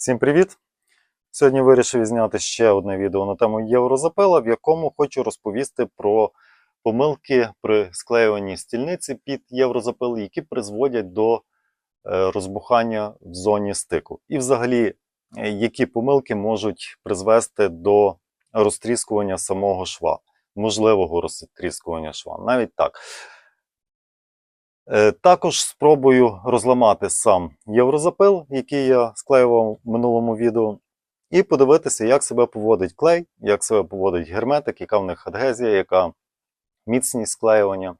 Всім привіт! Сьогодні вирішив зняти ще одне відео на тему єврозапила, в якому хочу розповісти про помилки при склеюванні стільниці під єврозапил, які призводять до е, розбухання в зоні стику. І взагалі, е, які помилки можуть призвести до розтріскування самого шва, можливого розтріскування шва. Навіть так. Е, Також спробую розламати сам єврозапил, який я склеював в минулому відео, і подивитися, як себе поводить клей, як себе поводить герметик, яка в них адгезія, яка міцність склеювання.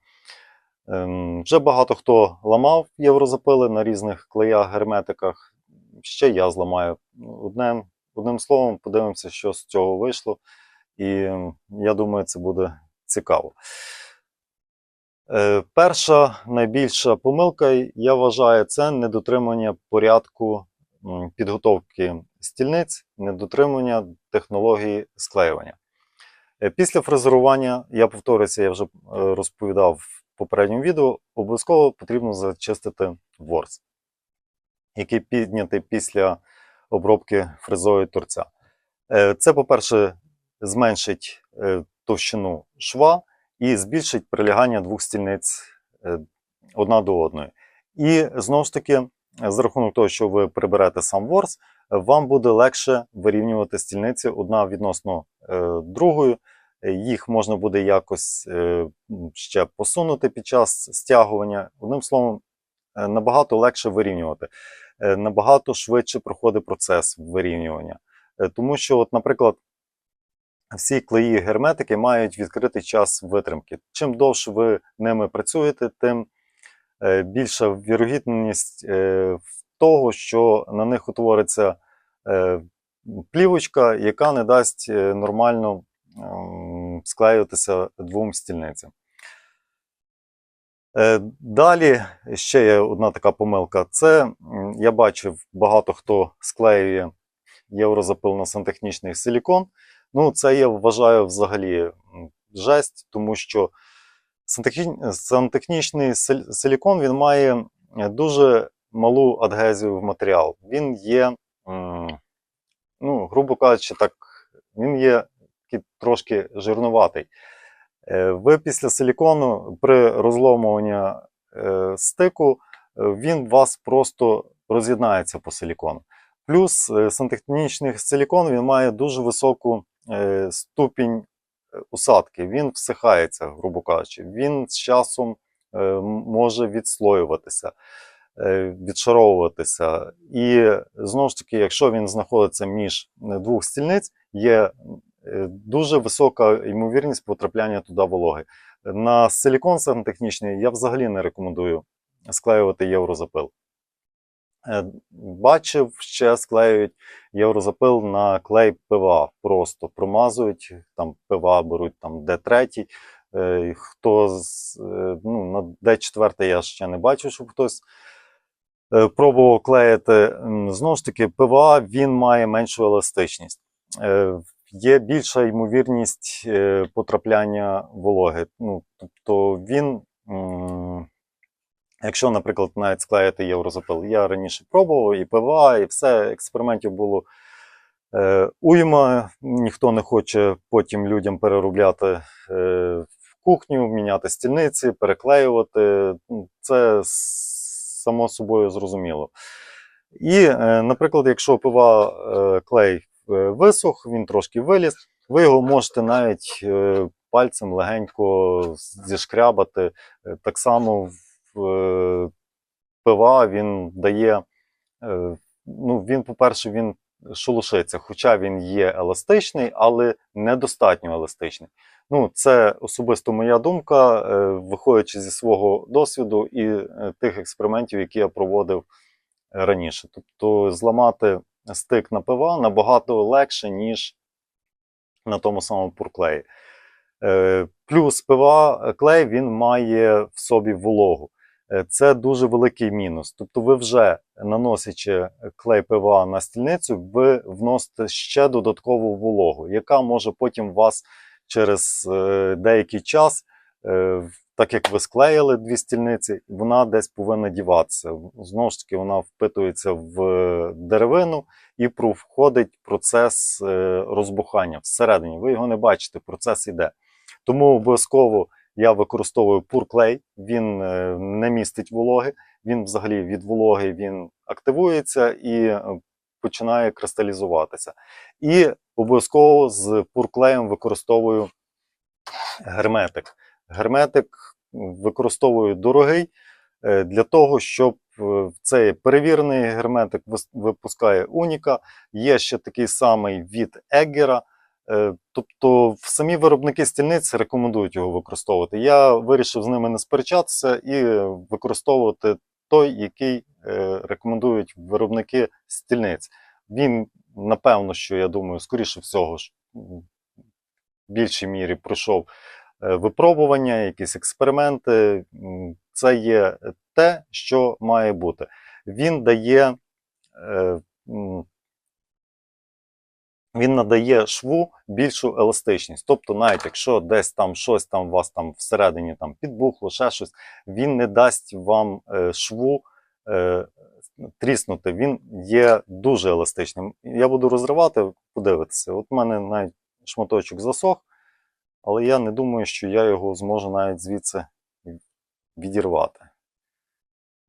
Ем, Вже багато хто ламав єврозапили на різних клеях, герметиках. Ще я зламаю. Одним, одним словом, подивимося, що з цього вийшло. І ем, я думаю, це буде цікаво. Е, Перша найбільша помилка, я вважаю, це недотримання порядку підготовки стільниць, недотримання технології склеювання. Е, Після фрезерування, я повторюся, я вже е, розповідав в попередньому відео, обов'язково потрібно зачистити ворс, який піднятий після обробки фрезою торця. Це, по-перше, зменшить товщину шва і збільшить прилягання двох стільниць е, одна до одної. І знову ж таки, за рахунок того, що ви приберете сам ворс, вам буде легше вирівнювати стільниці одна відносно е, другої. Їх можна буде якось е, ще посунути під час стягування. Одним словом, набагато легше вирівнювати, набагато швидше проходить процес вирівнювання. Тому що, от, наприклад, всі клеї герметики мають відкритий час витримки. Чим довше ви ними працюєте, тим е, більша вірогідність е, того, що на них утвориться е, плівочка, яка не дасть нормально ем, склеюватися двом стільницям. Далі ще є одна така помилка. Це я бачив багато хто склеює єврозапил на сантехнічний силікон. Ну, це я вважаю взагалі жесть, тому що сантехнічний сил- силікон він має е, дуже малу адгезію в матеріал. Він є, ну, грубо кажучи, так, він є трошки жирнуватий. Е, Ви після силікону при розломуванні е, стику він вас просто роз'єднається по силікону. Плюс сантехнічний силікон він має дуже високу ступінь е, усадки. Він всихається, грубо кажучи. Він з часом е, може відслоюватися, е, відшаровуватися. І знову ж таки, якщо він знаходиться між е, двох стільниць, є е, дуже висока ймовірність потрапляння туди вологи. На силікон сантехнічний я взагалі не рекомендую склеювати єврозапил. Е, Бачив, ще склеюють єврозапил на клей ПВА. Просто промазують, там ПВА беруть там Д3. Е, Хто е, ну, на Д4 я ще не бачив, щоб хтось пробував клеїти. Знову ж таки, ПВА він має меншу еластичність. Є більша ймовірність потрапляння вологи. Ну, тобто він. м, Якщо, наприклад, навіть склеїти єврозапил, я раніше пробував і ПВА, і все, експериментів було е, уйма. Ніхто не хоче потім людям переробляти е, в кухню, міняти стільниці, переклеювати. Це само собою зрозуміло. І, е, наприклад, якщо ПВА е, клей е, висох, він трошки виліз, ви його можете навіть е, пальцем легенько зішкрябати. Е, Так само в ПВА він дає, е, ну, він, по-перше, він шелушиться, хоча він є еластичний, але недостатньо еластичний. Ну, це особисто моя думка, е, виходячи зі свого досвіду і е, тих експериментів, які я проводив раніше. Тобто зламати стик на ПВА набагато легше, ніж на тому самому пурклеї. Е, Плюс ПВА клей він має в собі вологу. Е, Це дуже великий мінус. Тобто, ви вже наносячи клей ПВА на стільницю, ви вносите ще додаткову вологу, яка може потім вас через е, деякий час е, так як ви склеїли дві стільниці, вона десь повинна діватися. Знову ж таки, вона впитується в деревину і проходить процес розбухання всередині. Ви його не бачите, процес іде. Тому обов'язково я використовую пурклей, він е, не містить вологи, він взагалі від вологи він активується і е, починає кристалізуватися. І обов'язково з пурклеєм використовую герметик. Герметик використовую дорогий е, для того, щоб цей перевірений герметик випускає Уніка. Є ще такий самий від Еггера. Е, Тобто самі виробники стільниць рекомендують його використовувати. Я вирішив з ними не сперечатися і використовувати той, який е, рекомендують виробники стільниць. Він, напевно, що я думаю, скоріше всього ж в більшій мірі пройшов е, випробування, якісь експерименти. Це є те, що має бути. Він дає. Він надає шву більшу еластичність. Тобто, навіть якщо десь там щось там у вас там всередині там підбухло, ще щось, він не дасть вам е, шву е, тріснути. Він є дуже еластичним. Я буду розривати, подивитися. От у мене навіть шматочок засох, але я не думаю, що я його зможу навіть звідси відірвати.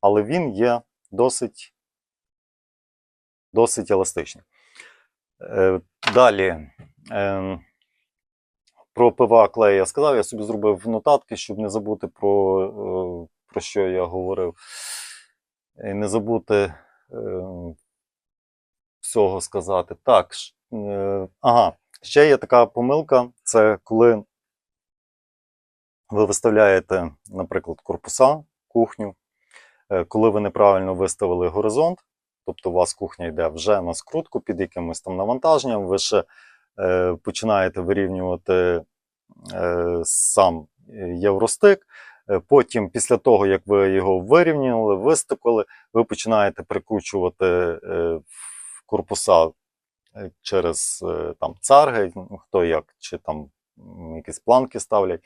Але він є досить, досить еластичний. Е, Далі. Е, Про ПВА клей я сказав, я собі зробив нотатки, щоб не забути про, е, про що я говорив. І не забути всього сказати. Так. Ага, ще є така помилка: це коли ви виставляєте, наприклад, корпуса, кухню, коли ви неправильно виставили горизонт, тобто у вас кухня йде вже на скрутку під якимось там навантаженням, ви ще е, починаєте вирівнювати е, сам євростик. Е, Потім, після того, як ви його вирівняли, вистукали, ви починаєте прикручувати е, корпуса е, через е, там, царги, хто як, чи там якісь планки ставлять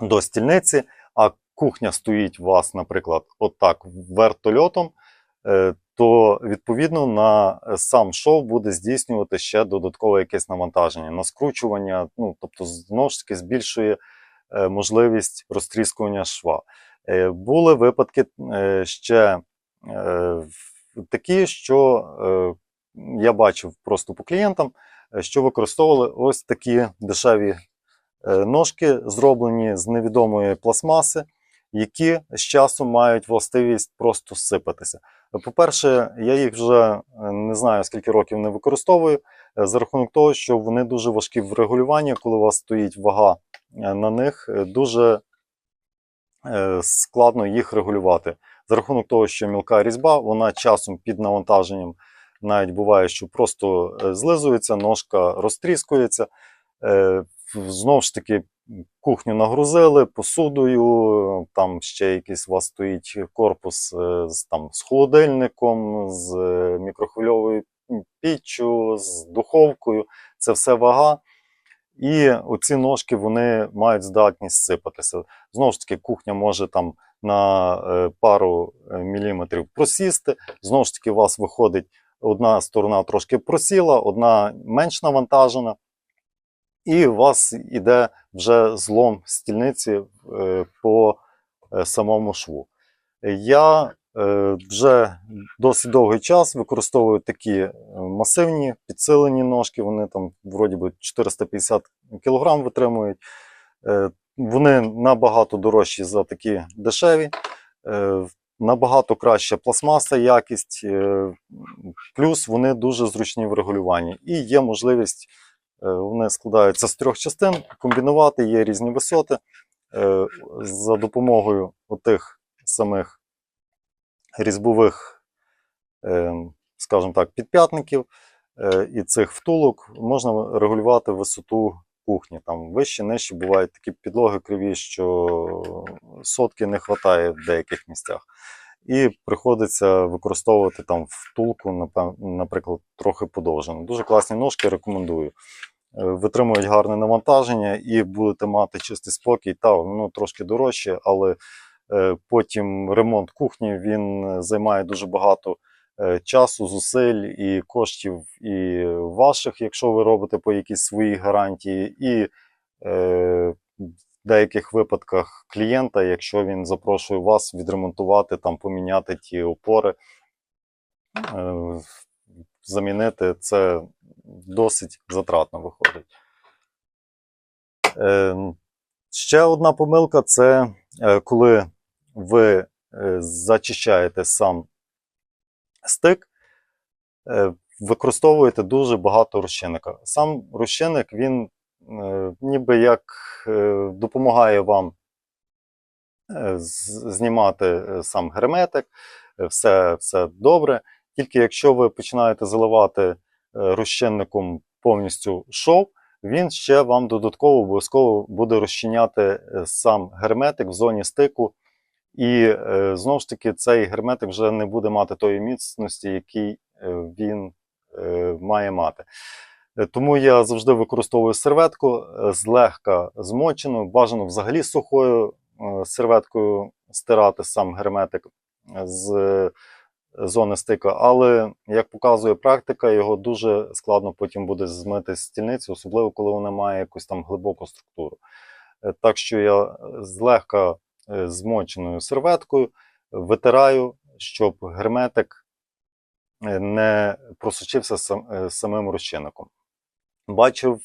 до стільниці, а кухня стоїть у вас, наприклад, отак вертольотом, е, то відповідно на е, сам шов буде здійснювати ще додаткове якесь навантаження, на скручування, ну тобто знову ж таки збільшує е, можливість розтріскування шва. Е, Були випадки ще такі, що я бачив просто по клієнтам, що використовували ось такі дешеві ножки, зроблені з невідомої пластмаси, які з часом мають властивість просто сипатися. По-перше, я їх вже е, не знаю скільки років не використовую, е, за рахунок того, що вони дуже важкі в регулюванні, коли у вас стоїть вага е, на них, дуже складно їх регулювати. За рахунок того, що мілка різьба, вона часом під навантаженням навіть буває, що просто злизується, ножка розтріскується. Знову ж таки, кухню нагрузили посудою, там ще якийсь у вас стоїть корпус е, з, там, з холодильником, з е, мікрохвильовою піччю, з духовкою. Це все вага. І оці ножки вони мають здатність сипатися. Знову ж таки, кухня може там на е, пару міліметрів просісти. Знову ж таки, у вас виходить одна сторона трошки просіла, одна менш навантажена. І у вас іде вже злом стільниці е, по е, самому шву. Я е, вже досить довгий час використовую такі масивні підсилені ножки. Вони там вроді би 450 кг витримують. Вони набагато дорожчі за такі дешеві. Набагато краща пластмаса, якість, плюс вони дуже зручні в регулюванні. І є можливість Вони складаються з трьох частин, комбінувати, є різні висоти. Е, За допомогою отих самих різьбових, е, скажімо так, підп'ятників е, і цих втулок можна регулювати висоту кухні. Там вище, нижче бувають такі підлоги криві, що сотки не вистачає в деяких місцях. І приходиться використовувати там втулку, наприклад, трохи подовжену. Дуже класні ножки, рекомендую. Витримують гарне навантаження і будете мати чистий спокій. Та воно трошки дорожче, але е, потім ремонт кухні він займає дуже багато е, часу, зусиль і коштів і ваших, якщо ви робите по якійсь своїй гарантії, і е, в деяких випадках клієнта, якщо він запрошує вас відремонтувати, там поміняти ті опори, е, замінити, це досить затратно виходить. Е, ще одна помилка це е, коли ви е, зачищаєте сам стик, е, використовуєте дуже багато розчинника. Сам розчинник, він ніби як допомагає вам знімати сам герметик, все, все добре. Тільки якщо ви починаєте заливати розчинником повністю шов, він ще вам додатково обов'язково буде розчиняти е, сам герметик в зоні стику. І е, знову ж таки, цей герметик вже не буде мати тої міцності, який е, він е, має мати. Е, Тому я завжди використовую серветку е, злегка змочену, бажано взагалі сухою е, серветкою стирати сам герметик з е, зони стика. Але як показує практика, його дуже складно потім буде змити з стільниці, особливо коли вона має якусь там глибоку структуру. Е, Так що я злегка е, змоченою серветкою витираю, щоб герметик е, не просочився самим розчинником. Бачив,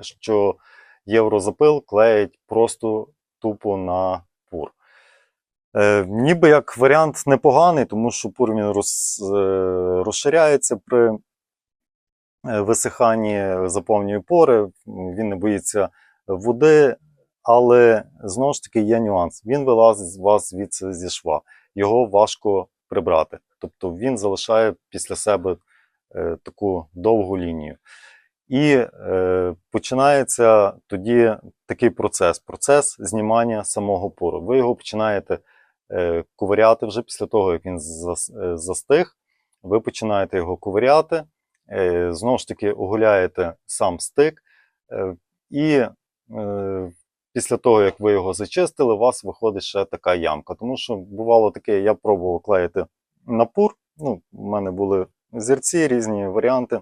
що єврозапил клеять просто тупо на пур. Е, ніби як варіант непоганий, тому що пур він роз, е, розширяється при е, висиханні, заповнює пори, він не боїться води, але знову ж таки є нюанс. Він вилазить з вас звідси зі шва, його важко прибрати. Тобто він залишає після себе е, таку довгу лінію. І е, починається тоді такий процес: процес знімання самого пору. Ви його починаєте е, ковиряти вже після того, як він е, застиг. Ви починаєте його ковиряти, е, знову ж таки оголяєте сам стик, і після того, як ви його зачистили, у вас виходить ще така ямка. Тому що бувало таке, я пробував клеїти на пур. Ну, у мене були зірці, різні варіанти.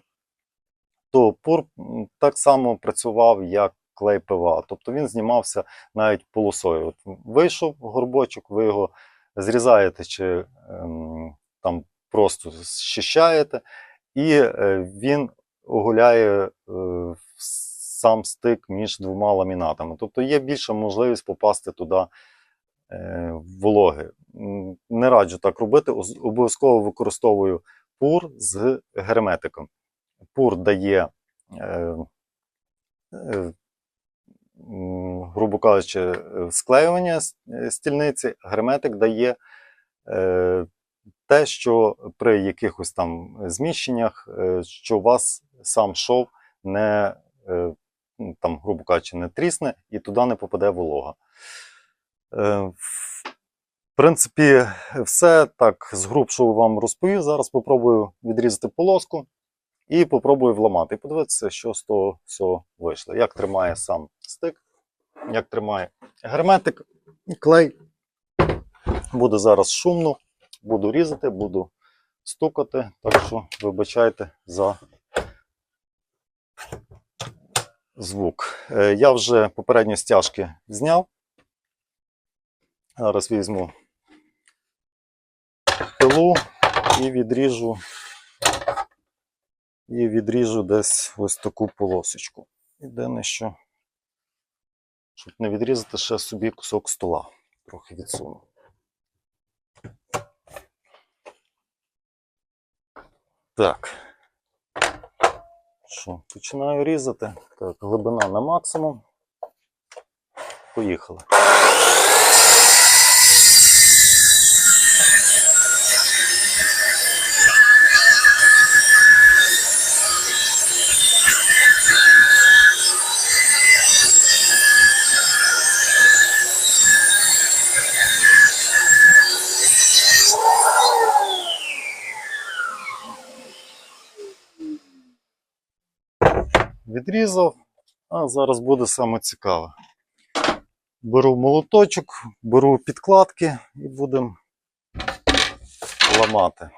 То пур так само працював, як клей ПВА. Тобто він знімався навіть полосою. От вийшов горбочок, ви його зрізаєте чи ем, там просто зчищаєте, і е, він оголяє е, сам стик між двома ламінатами. Тобто є більша можливість попасти туди е, вологи. Не раджу так робити. Обов'язково використовую пур з герметиком. Пур дає, е, е, грубо кажучи, е, склеювання е, стільниці, герметик дає е, те, що при якихось там зміщеннях, що у вас сам шов не, ну, там, грубо кажучи, не трісне і туди не попаде волога. В принципі, все так з згрубшого вам розповів. Зараз спробую відрізати полоску і попробую вламати. Подивитися, що з того всього вийшло. Як тримає сам стик, як тримає герметик клей. Буде зараз шумно, буду різати, буду стукати. Так що вибачайте за звук. Е, Я вже попередні стяжки зняв. Зараз візьму пилу і відріжу. І відріжу десь ось таку полосочку. Єдине, що, щоб не відрізати ще собі кусок стола. Трохи відсуну. Так. Що, починаю різати. Так, глибина на максимум. Поїхали. Відрізав, а зараз буде саме цікаве. Беру молоточок, беру підкладки і будемо ламати.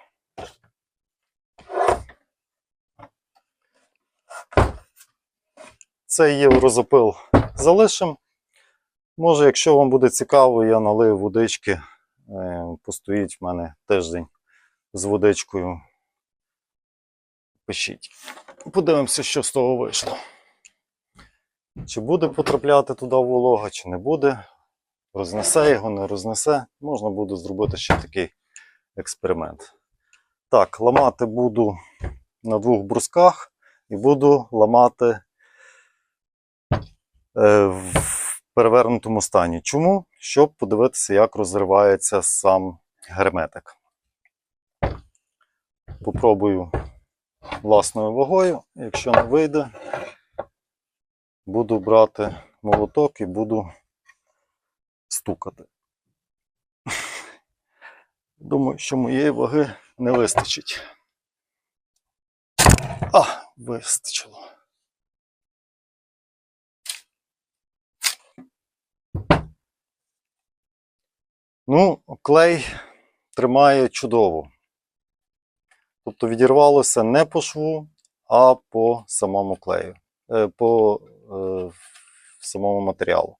Цей єврозапил залишимо. Може, якщо вам буде цікаво, я налию водички. Е, Постоїть в мене тиждень з водичкою. Пишіть. Подивимося, що з того вийшло. Чи буде потрапляти туди волога, чи не буде. Рознесе його, не рознесе. Можна буде зробити ще такий експеримент. Так, ламати буду на двох брусках і буду ламати е, в перевернутому стані. Чому? Щоб подивитися, як розривається сам герметик. Попробую власною вагою. Якщо не вийде, буду брати молоток і буду стукати. Думаю, що моєї ваги не вистачить. А, вистачило. Ну, клей тримає чудово. Тобто відірвалося не по шву, а по самому клею, е, по е, самому матеріалу.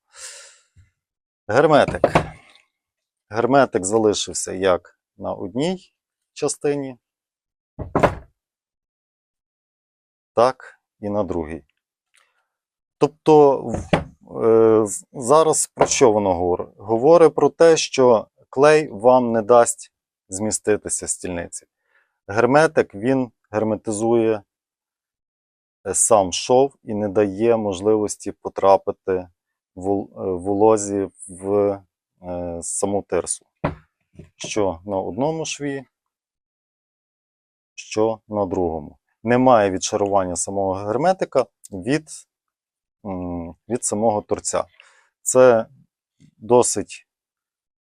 Герметик. Герметик залишився як на одній частині, так і на другій. Тобто, е, зараз про що воно говорить? Говорить про те, що клей вам не дасть зміститися стільниці. Герметик він герметизує е, сам шов і не дає можливості потрапити е, волозі в е, саму тирсу. Що на одному шві, що на другому. Немає відшарування самого герметика від, від самого торця. Це досить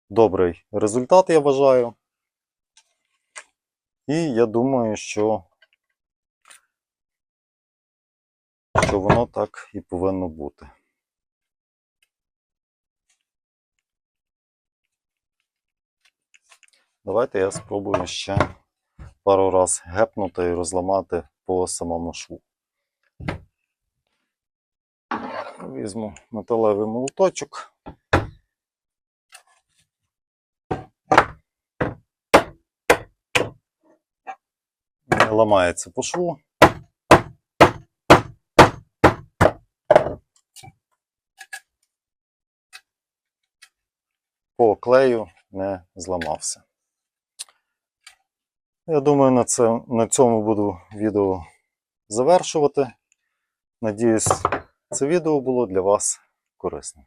добрий результат, я вважаю. І я думаю, що, що воно так і повинно бути. Давайте я спробую ще пару раз гепнути і розламати по самому шву. Візьму металевий молоточок. Не ламається по шву. По клею не зламався. Я думаю, на, це, на цьому буду відео завершувати. Надіюсь, це відео було для вас корисним.